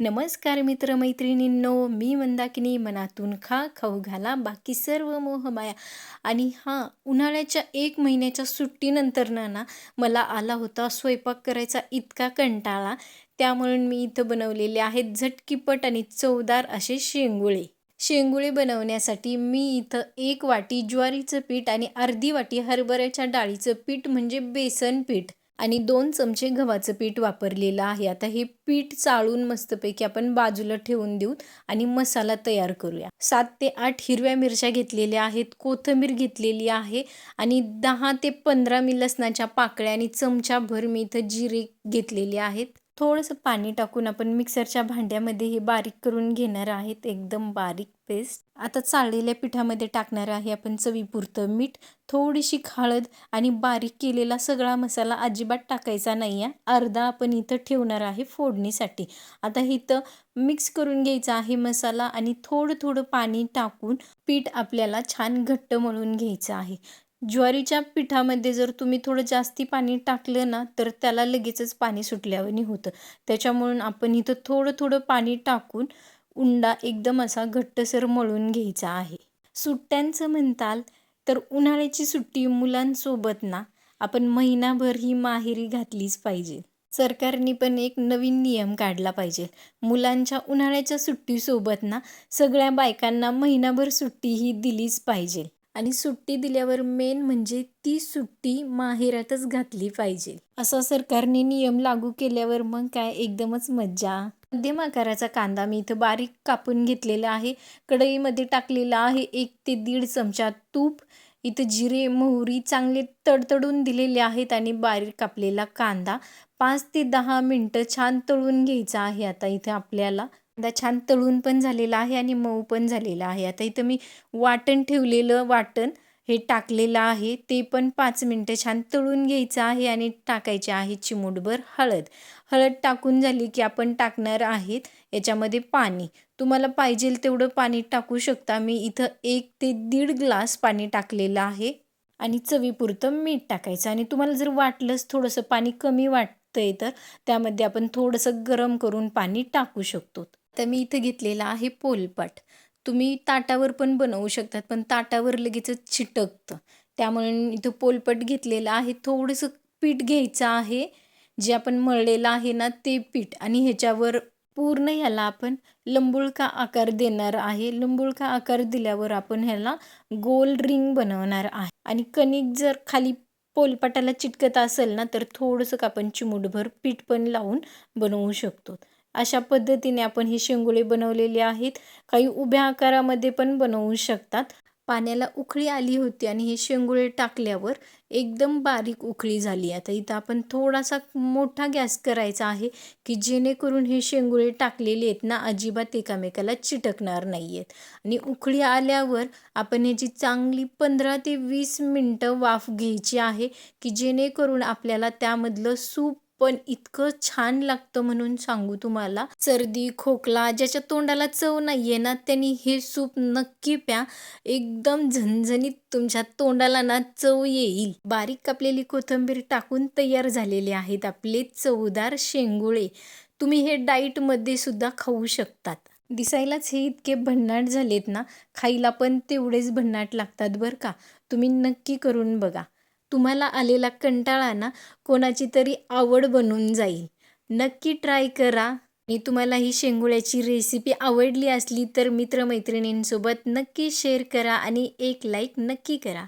नमस्कार मित्रमैत्रिणींनो मी मंदाकिनी मनातून खा खाऊ घाला बाकी सर्व मोहमाया आणि हां उन्हाळ्याच्या एक महिन्याच्या सुट्टीनंतर ना ना मला आला होता स्वयंपाक करायचा इतका कंटाळा. त्यामुळे मी इथं बनवलेले आहेत झटकीपट आणि चवदार असे शेंगुळे. शेंगुळे बनवण्यासाठी मी इथं एक वाटी ज्वारीचं पीठ आणि अर्धी वाटी हरभऱ्याच्या डाळीचं पीठ म्हणजे बेसन पीठ. आणि दोन चमचे गव्हाचं पीठ वापरलेलं आहे. आता हे पीठ चाळून मस्तपैकी आपण बाजूला ठेवून देऊ आणि मसाला तयार करूया. सात ते आठ हिरव्या मिरच्या घेतलेल्या आहेत. कोथिंबीर घेतलेली आहे आणि दहा ते पंधरा मी लसणाच्या पाकळ्या आणि चमच्याभर मी इथं जिरे घेतलेले आहेत. थोडंसं पाणी टाकून आपण मिक्सरच्या भांड्यामध्ये हे बारीक करून घेणार आहेत. एकदम बारीक पेस्ट आता चाळलेल्या पिठामध्ये टाकणार आहे आपण चवीपुरतं मीठ थोडीशी हळद आणि बारीक केलेला सगळा मसाला अजिबात टाकायचा नाही आहे. अर्धा आपण इथं ठेवणार आहे फोडणीसाठी. आता इथं मिक्स करून घ्यायचा आहे मसाला आणि थोडं थोडं पाणी टाकून पीठ आपल्याला छान घट्ट मळून घ्यायचं आहे. ज्वारीच्या पिठामध्ये जर तुम्ही थोडं जास्ती पाणी टाकलं ना तर त्याला लगेचच पाणी सुटल्यावर होतं. त्याच्यामुळून आपण इथं थोडं थोडं पाणी टाकून उंडा एकदम असा घट्टसर मळून घ्यायचा आहे. सुट्ट्यांचं म्हणताल तर उन्हाळ्याची सुट्टी मुलांसोबत ना? आपण महिनाभर ही माहेरी घातलीच पाहिजे. सरकारने पण एक नवीन नियम काढला पाहिजे. मुलांच्या उन्हाळ्याच्या सुट्टीसोबत ना सगळ्या बायकांना महिनाभर सुट्टी ही दिलीच पाहिजे. आणि सुट्टी दिल्यावर मेन म्हणजे ती सुट्टी माहेरातच घातली पाहिजे. असा सरकारने नियम लागू केल्यावर मग काय एकदमच मज्जा. मध्यम आकाराचा कांदा मी इथं बारीक कापून घेतलेला आहे. कढईमध्ये टाकलेला आहे एक ते दीड चमचा तूप. इथं जिरे मोहरी चांगले तडतडून दिलेले आहेत आणि बारीक कापलेला कांदा. पाच ते दहा मिनटं छान तळून घ्यायचा आहे आता इथे आपल्याला. कांदा छान तळून पण झालेला आहे आणि मऊ पण झालेला आहे. आता इथं मी वाटण ठेवलेलं वाटण हे टाकलेलं आहे. ते पण पाच मिनटं छान तळून घ्यायचं आहे आणि टाकायचे आहे चिमूटभर हळद. हळद टाकून झाली की आपण टाकणार आहेत याच्यामध्ये पाणी. तुम्हाला पाहिजे तेवढं पाणी टाकू शकता. मी इथं एक ते दीड ग्लास पाणी टाकलेलं आहे आणि चवीपुरतं मीठ टाकायचं. आणि तुम्हाला जर वाटलंच थोडंसं पाणी कमी वाटतंय तर त्यामध्ये आपण थोडंसं गरम करून पाणी टाकू शकतो. तर मी इथं घेतलेला आहे पोलपाट. तुम्ही ताटावर पण बनवू शकतात पण ताटावर लगेचच चिटकतं. त्यामुळे इथं पोलपट घेतलेलं आहे. थोडंसं पीठ घ्यायचं आहे. जे आपण मळलेलं आहे ना ते पीठ. आणि ह्याच्यावर पूर्ण ह्याला आपण लंबुळका आकार देणार आहे. लंबुळका आकार दिल्यावर आपण ह्याला गोल रिंग बनवणार आहे. आणि कणिक जर खाली पोलपाटाला चिटकत असेल ना तर थोडंसं आपण चिमूटभर पीठ पण लावून बनवू शकतो. अशा पद्धतीने आपण हे शेंगुळे बनवलेले आहेत. काही उभ्या आकारामध्ये पण बनवू शकतात. पाण्याला उकळी आली होती आणि हे शेंगुळे टाकल्यावर एकदम बारीक उकळी झाली. आता इथं आपण थोडासा मोठा गॅस करायचा आहे की जेणेकरून हे शेंगुळे टाकलेले आहेत ना अजिबात एकामेकाला चिटकणार नाही आहेत आणि उकळी आल्यावर आपण ह्याची चांगली पंधरा ते वीस मिनटं वाफ घ्यायची आहे की जेणेकरून आपल्याला त्यामधलं सूप पण इतकं छान लागतं म्हणून सांगू तुम्हाला. सर्दी खोकला ज्याच्या तोंडाला चव नाही आहे ना त्यांनी हे सूप नक्की प्या. एकदम झणझणीत तुमच्या तोंडाला ना चव येईल. बारीक कापलेली कोथिंबीर टाकून तयार झालेले आहेत आपले चवदार शेंगुळे. तुम्ही हे डाईटमध्ये सुद्धा खाऊ शकतात. दिसायलाच हे इतके भन्नाट झालेत ना खायला पण तेवढेच भन्नाट लागतात बरं का. तुम्ही नक्की करून बघा. तुम्हाला आलेला कंटाळा ना कोणाची तरी आवड बनून जाईल. नक्की ट्राय करा. आणि तुम्हाला ही शेंगुळ्याची रेसिपी आवडली असली तर मित्रमैत्रिणींसोबत नक्की शेअर करा आणि एक लाईक नक्की करा.